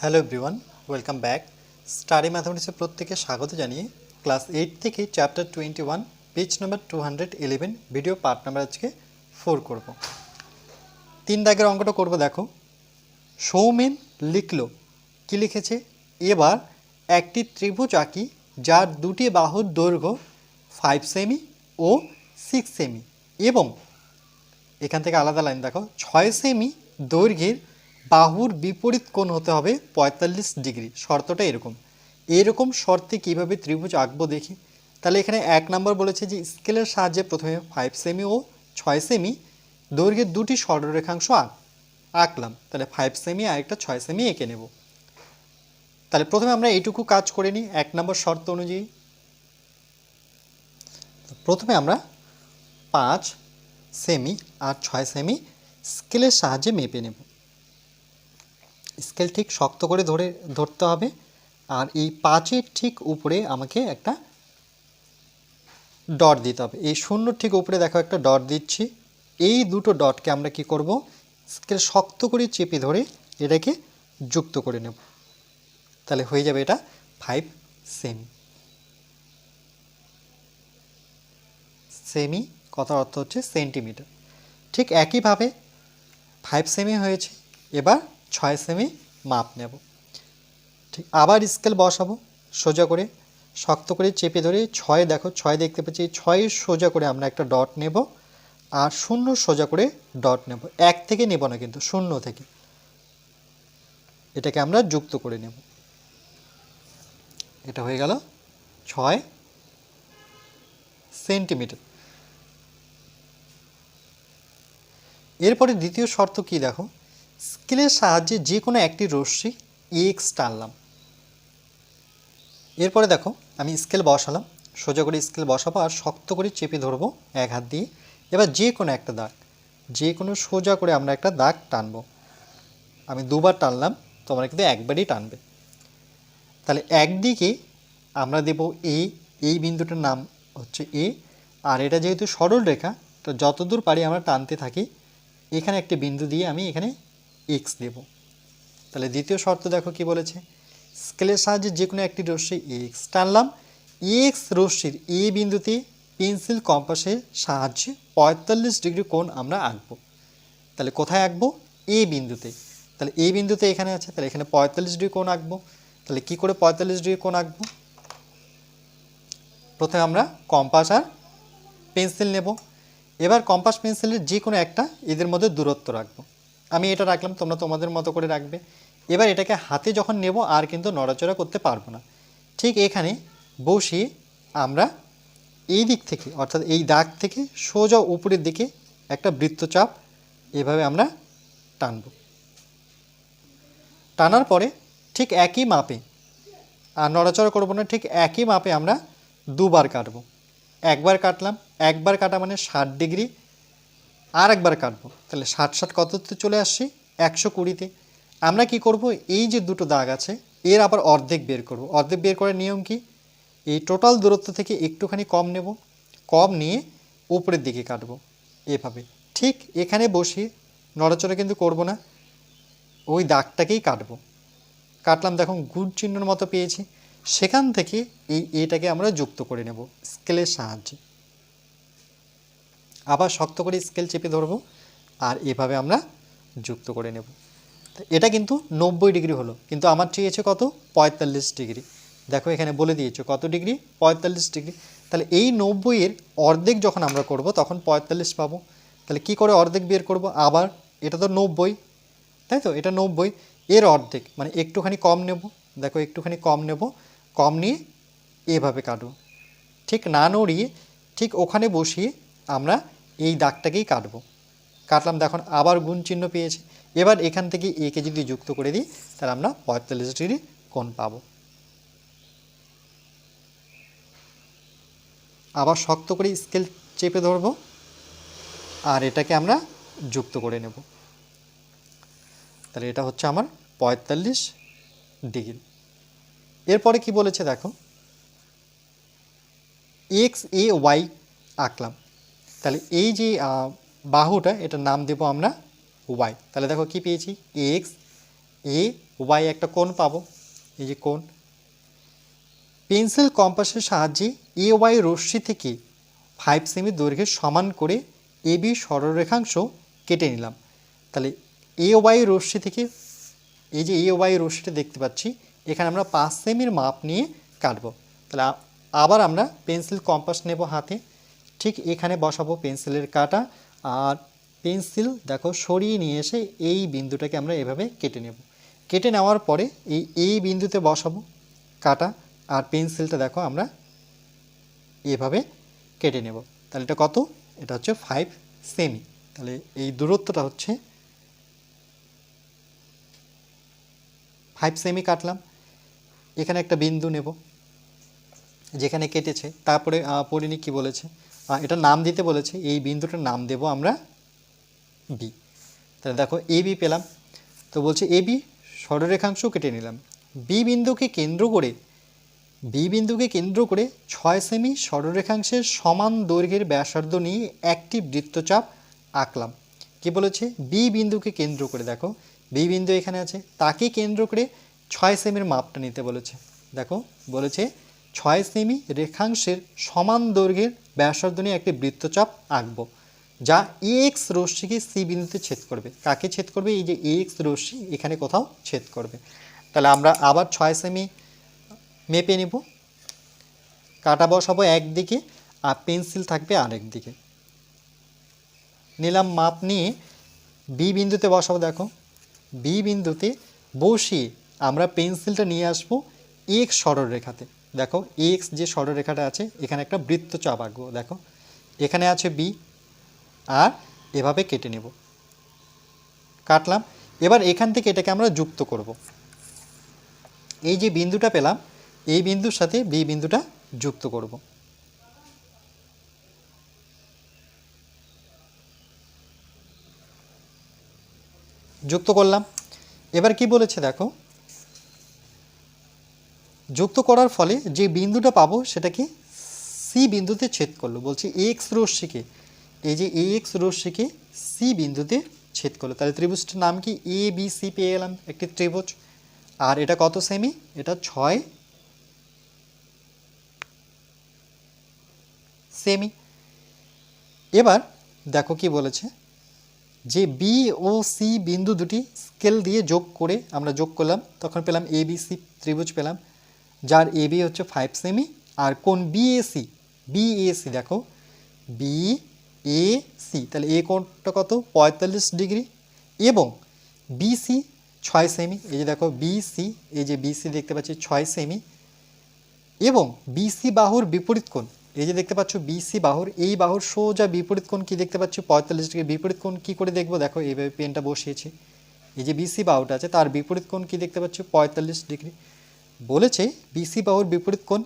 Hello everyone welcome back study ম্যাথামেটিক্সের প্রত্যেকে স্বাগত জানিয়ে ক্লাস এইট থেকে chapter twenty one page number two hundred eleven video part number আজকে four করব। তিন দাগের অঙ্কটা করব দেখো। সৌমেন লিখলো, কি লিখেছে? এবার একটি ত্রিভুজ আঁকি, যার দুটি বাহুর দৈর্ঘ্য ফাইভ সেমি ও সিক্স সেমি এবং এখান থেকে আলাদা লাইন দেখো, ছয় সেমি দৈর্ঘ্যের বাহুর বিপরীত কোণ হতে হবে পঁয়তাল্লিশ ডিগ্রি। শর্তটা এরকম। এরকম শর্তে কীভাবে ত্রিভুজ আঁকবো দেখি? তাহলে এখানে এক নম্বর বলেছে যে স্কেলের সাহায্যে প্রথমে ফাইভ সেমি ও ছয় সেমি দৈর্ঘ্যের দুটি সরলরেখাংশ আঁক। আঁকলাম। তাহলে ফাইভ সেমি আর একটা ছয় সেমি এঁকে নেব। তাহলে প্রথমে আমরা এইটুকু কাজ করে নিই, এক নম্বর শর্ত অনুযায়ী। প্রথমে আমরা পাঁচ সেমি আর ছয় সেমি স্কেলের সাহায্যে মেপে নেব। স্কেল ঠিক শক্ত করে ধরে, ধরতে হবে। আর এই পাঁচের ঠিক উপরে আমাকে একটা ডট দিতে হবে। এই শূন্য ঠিক উপরে দেখো একটা ডট দিচ্ছি। এই দুটো ডটকে আমরা কি করব? স্কেল শক্ত করে চেপে ধরে এটাকে যুক্ত করে নেব। তাহলে হয়ে যাবে এটা ফাইভ সেমি সেমি কথার অর্থ হচ্ছে সেন্টিমিটার ঠিক একইভাবে ফাইভ সেমি হয়েছে। এবার ছয় সেমি মাপ নেব। ঠিক, আবার স্কেল বসাবো, সোজা করে, শক্ত করে চেপে ধরে ছয়, দেখো ছয় দেখতে পাচ্ছি ছয়ের সোজা করে আমরা একটা ডট নেব আর শূন্য সোজা করে ডট নেব। এক থেকে নেব না কিন্তু, শূন্য থেকে। এটাকে আমরা যুক্ত করে নেব। এটা হয়ে গেল ছয় সেন্টিমিটার। এরপরে দ্বিতীয় শর্ত কি দেখো? স্কেলের সাহায্যে যে কোনো একটি রশ্মি এক্স টানলাম। এরপরে দেখো, আমি স্কেল বসালাম। সোজা করে স্কেল বসাবো আর শক্ত করে চেপে ধরবো এক হাত দিয়ে। এবার যে কোনো একটা দাগ, যে কোনো সোজা করে আমরা একটা দাগ টানবো। আমি দুবার টানলাম, তোমরা কিন্তু একবারই টানবে। তাহলে একদিকে আমরা দেব এ এই বিন্দুটার নাম হচ্ছে এ আর এটা যেহেতু সরল রেখা তো যতদূর পারি আমরা টানতে থাকি। এখানে একটি বিন্দু দিয়ে আমি এখানে এক্স দেব। তাহলে দ্বিতীয় শর্ত দেখো কি বলেছে? স্কেলের সাহায্যে যে কোনো একটি রশ্মি এক্স টানলাম। এক্স রশ্মির এ বিন্দুতে পেন্সিল কম্পাসের সাহায্যে পঁয়তাল্লিশ ডিগ্রি কোণ আমরা আঁকবো। তাহলে কোথায় আঁকবো? এ বিন্দুতে। তাহলে এই বিন্দুতে এখানে আছে, তাহলে এখানে পঁয়তাল্লিশ ডিগ্রি কোণ আঁকবো। তাহলে কি করে পঁয়তাল্লিশ ডিগ্রি কোণ আঁকবো? প্রথমে আমরা কম্পাস আর পেন্সিল নেব। এবার কম্পাস পেন্সিলের যে কোনো একটা এদের মধ্যে দূরত্ব রাখব। আমি এটা রাখলাম, তোমরা তোমাদের মতো করে রাখবে। এবার এটাকে হাতে যখন নেব, আর কিন্তু নড়াচড়া করতে পারব না। ঠিক এখানে বসিয়ে আমরা এই দিক থেকে, অর্থাৎ এই দাগ থেকে সোজা উপরের দিকে একটা বৃত্তচাপ এভাবে আমরা টানব। টানার পরে ঠিক একই মাপে, আর নড়াচড়া করব না, ঠিক একই মাপে আমরা দুবার কাটবো। একবার কাটলাম, একবার কাটা মানে ষাট ডিগ্রি আর একবার কাটবো। তাহলে ষাট ষাট কততে চলে আসছি? একশো কুড়িতে। আমরা কি করব? এই যে দুটো দাগ আছে, এর আবার অর্ধেক বের করব। অর্ধেক বের করার নিয়ম কি? এই টোটাল দূরত্ব থেকে একটুখানি কম নেব, কম নিয়ে উপরের দিকে কাটব এভাবে। ঠিক এখানে বসিয়ে নড়াচড়া কিন্তু করব না, ওই দাগটাকেই কাটব। কাটলাম, দেখুন, গুড চিহ্নর মতো পেয়েছি। সেখান থেকে এই এটাকে আমরা যুক্ত করে নেব, স্কেলের সাহায্যে। আবার শক্ত করে স্কেল চেপে ধরবো আর এভাবে আমরা যুক্ত করে নেব। এটা কিন্তু নব্বই ডিগ্রি হলো, কিন্তু আমার চেয়েছে কত? পঁয়তাল্লিশ ডিগ্রি। দেখো এখানে বলে দিয়েছে কত ডিগ্রি? পঁয়তাল্লিশ ডিগ্রি। তাহলে এই নব্বইয়ের অর্ধেক যখন আমরা করব, তখন পঁয়তাল্লিশ পাবো। তাহলে কি করে অর্ধেক বের করব? আবার এটা তো নব্বই, তাই তো? এটা নব্বই এর অর্ধেক মানে একটুখানি কম নেব। দেখো একটুখানি কম নেব, কম নিয়ে এভাবে কাটবো। ঠিক না নড়িয়ে, ঠিক ওখানে বসিয়ে আমরা এই দাগটাকেই কাটবো। কাটলাম, দেখুন, আবার গুণ চিহ্ন পেয়েছে। এবার এখান থেকে একে যদি যুক্ত করে দিই, তাহলে আমরা পঁয়তাল্লিশ ডিগ্রি কোণ পাবো। আবার শক্ত করে স্কেল চেপে ধরবো, আর এটাকে আমরা যুক্ত করে নেব। তাহলে এটা হচ্ছে আমার পঁয়তাল্লিশ ডিগ্রি। এরপরে কি বলেছে, দেখো? এক্স এ ওয়াই আঁকলাম। তাহলে এই যে বাহুটা, এটার নাম দেব আমরা ওয়াই তাহলে দেখো কি পেয়েছি? এক্স এ ওয়াই একটা কোণ পাবো। এই যে কোণ। পেন্সিল কম্পাসের সাহায্যে এ ওয়াই রশ্মি থেকে ফাইভ সেমি দৈর্ঘ্যের সমান করে এ বি সরলরেখাংশ কেটে নিলাম। তাহলে এ ওয়াই রশ্মি থেকে এই যে এ ওয়াই রশ্মিটা দেখতে পাচ্ছি, এখানে আমরা পাঁচ সেমির মাপ নিয়ে কাটবো। তাহলে আবার আমরা পেন্সিল কম্পাস নেব হাতে। ঠিক এখানে বসাবো পেন্সিলের কাটা আর পেন্সিল দেখো সরিয়ে নিয়ে এসে এই বিন্দুটাকে আমরা এভাবে কেটে নেব। কেটে নেওয়ার পরে এই এই বিন্দুতে বসাবো কাটা আর পেন্সিলটা দেখো আমরা এভাবে কেটে নেব। তাহলে এটা কত? এটা হচ্ছে ফাইভ সেমি তাহলে এই দূরত্বটা হচ্ছে ফাইভ সেমি কাটলাম। এখানে একটা বিন্দু নেব যেখানে কেটেছে। তারপরে পরিণী কি বলেছে? এটা নাম দিতে বলেছে, এই বিন্দুটার নাম দেব আমরা বি তাহলে দেখো এ বি পেলাম। তো বলছে এ বি সরলরেখাংশ কেটে নিলাম। বি বিন্দুকে কেন্দ্র করে বি বিন্দুকে কেন্দ্র করে ছয় সেমি সরলরেখাংশের সমান দৈর্ঘ্যের ব্যাসার্ধ নিয়ে একটি বৃত্তচাপ আঁকলাম। কি বলেছে? বি বিন্দুকে কেন্দ্র করে, দেখো বি বিন্দু এখানে আছে, তাকে কেন্দ্র করে ছয় সেমির মাপটা নিতে বলেছে। দেখো, বলেছে, ছয় সেমি রেখাংশের সমান দৈর্ঘ্যের ব্যাসার্ধ নিয়ে একটি বৃত্তচাপ আঁকবো, যা এক্স রশ্মিকে সি বিন্দুতে ছেদ করবে। কাকে ছেদ করবে? এই যে এক্স রশ্মি, এখানে কোথাও ছেদ করবে। তাহলে আমরা আবার ছয় সেমি মেপে নেব। কাটা বসাবো একদিকে আর পেন্সিল থাকবে আরেক দিকে। নিলাম মাপ নিয়ে বি বিন্দুতে বসাবো, দেখো। বি বিন্দুতে বসিয়ে আমরা পেন্সিলটা নিয়ে আসব এক্স সরলরেখাতে। দেখো এক্স যে সরলরেখাটা আছে, এখানে একটা বৃত্তচাপ আঁকবো, দেখো। এখানে আছে বি আর এভাবে কেটে নেব। কাটলাম। এবার এখান থেকে এটাকে আমরা যুক্ত করব। এই যে বিন্দুটা পেলাম, এই বিন্দুর সাথে বি বিন্দুটা যুক্ত করব। যুক্ত করলাম। এবার কি বলেছে, দেখো? যুক্ত করার ফলে যে বিন্দুটা পাবো সেটাকে সি বিন্দুতে ছেদ করল। বলছি এক্স রশ্মিকে। এই যে এ এক্স রশ্মিকে সি বিন্দুতে ছেদ করল। তাহলে ত্রিভুজটার নাম কি? এ বি সি পেয়ে এলাম একটি ত্রিভুজ। আর এটা কত সেমি এটা ছয় সেমি এবার দেখো কি বলেছে যে বি ও সি বিন্দু দুটি স্কেল দিয়ে যোগ করে আমরা যোগ করলাম। তখন পেলাম এ বি সি ত্রিভুজ পেলাম। যার এ বি হচ্ছে ফাইভ সেমি আর কোন B A C B A C দেখো। বি এ সি তাহলে এ কোণটা কত? পঁয়তাল্লিশ ডিগ্রি। এবং বিসি ছয় সেমি এই যে দেখো বিসি এই যে বিসি দেখতে পাচ্ছি, ছয় সেমি এবং বিসি বাহুর বিপরীত কোণ, এই যে দেখতে পাচ্ছ বিসি বাহুর, এই বাহুর সোজা বিপরীত কোণ কি দেখতে পাচ্ছ? পঁয়তাল্লিশ ডিগ্রি। বিপরীত কোণ কি করে দেখব? দেখো এইভাবে পেনটা বসিয়েছি। এই যে বিসি বাহুটা আছে, তার বিপরীত কোণ কি দেখতে পাচ্ছ? পঁয়তাল্লিশ ডিগ্রি। বলেছে বিসি বাহুর বিপরীত কোণ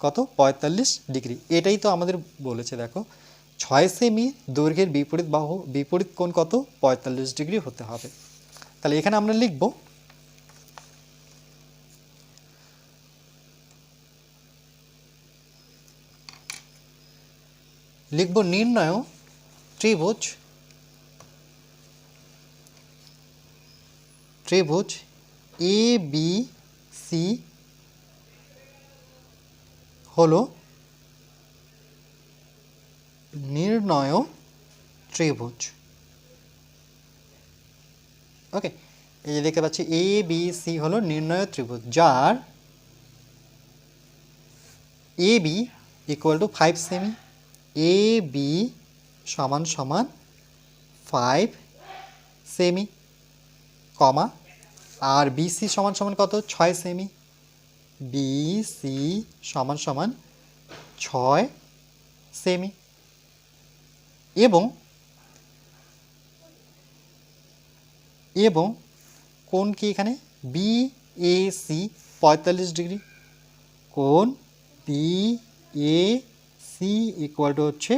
কত? পঁয়তাল্লিশ ডিগ্রি। এটাই তো আমাদের বলেছে, দেখো। ছয় সেমি দৈর্ঘ্যের বিপরীত বাহু, বিপরীত কোণ কত? পঁয়তাল্লিশ ডিগ্রি হতে হবে। তাহলে এখানে আমরা লিখব লিখব নির্ণয় ত্রিভুজ ত্রিভুজ এ বি সি হলো নির্ণয় ত্রিভুজ। ওকে এই যে দেখতে পাচ্ছি এ বি সি হলো নির্ণয় ত্রিভুজ, যার A B equal to five cm A B সমান সমান ফাইভ সেমি কমা আর বিসি সমান সমান কত? ছয় সেমি বিসি সমান সমান ছয় সেমি এবং এবং কোন কি এখানে? বি এ সি পঁয়তাল্লিশ ডিগ্রি। কোন B A C equal to হচ্ছে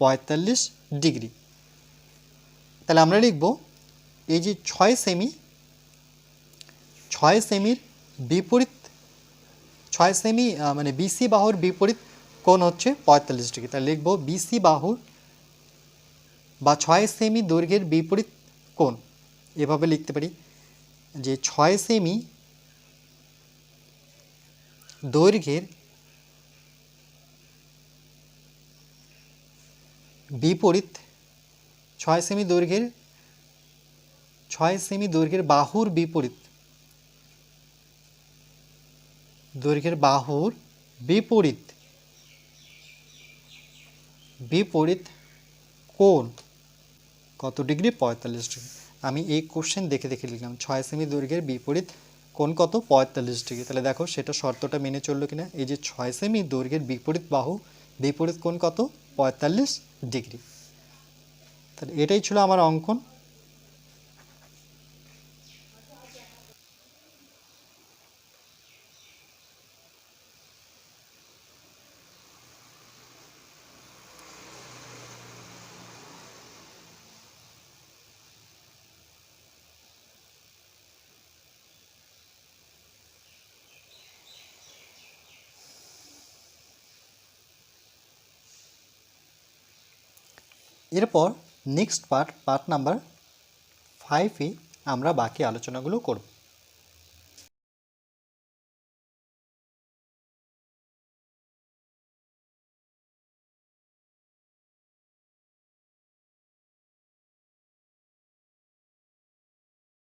পঁয়তাল্লিশ ডিগ্রি। তাহলে আমরা লিখব এই যে ছয় সেমি ছয় সেমির বিপরীত ছয় সেমি আহ, মানে বিসি বাহুর বিপরীত কোণ হচ্ছে পঁয়তাল্লিশ ডিগ্রি। তাহলে লিখব বিসি বাহুর বা ছয় সেমি দৈর্ঘ্যের বিপরীত কোণ। এভাবে লিখতে পারি যে ছয় সেমি দৈর্ঘ্যের বিপরীত ছয় সেমি দৈর্ঘ্যের ছয় সেমি দৈর্ঘ্যের বাহুর বিপরীত দৈর্ঘ্যের বাহুর বিপরীত। বিপরীত কোণ কত ডিগ্রি? পঁয়তাল্লিশ ডিগ্রি। আমি এই কোশ্চেন দেখে দেখে লিখলাম। ছয় সেমি দৈর্ঘ্যের বিপরীত কোণ কত? পঁয়তাল্লিশ ডিগ্রি। তাহলে দেখো, সেটা শর্তটা মেনে চলল কিনা? এই যে ছয় সেমি দৈর্ঘ্যের বিপরীত বাহু, বিপরীত কোণ কত? পঁয়তাল্লিশ ডিগ্রি। তাহলে এটাই ছিল আমার অঙ্কন। এরপর নেক্সট পার্ট পার্ট নাম্বার ফাইভে আমরা বাকি আলোচনাগুলো করব।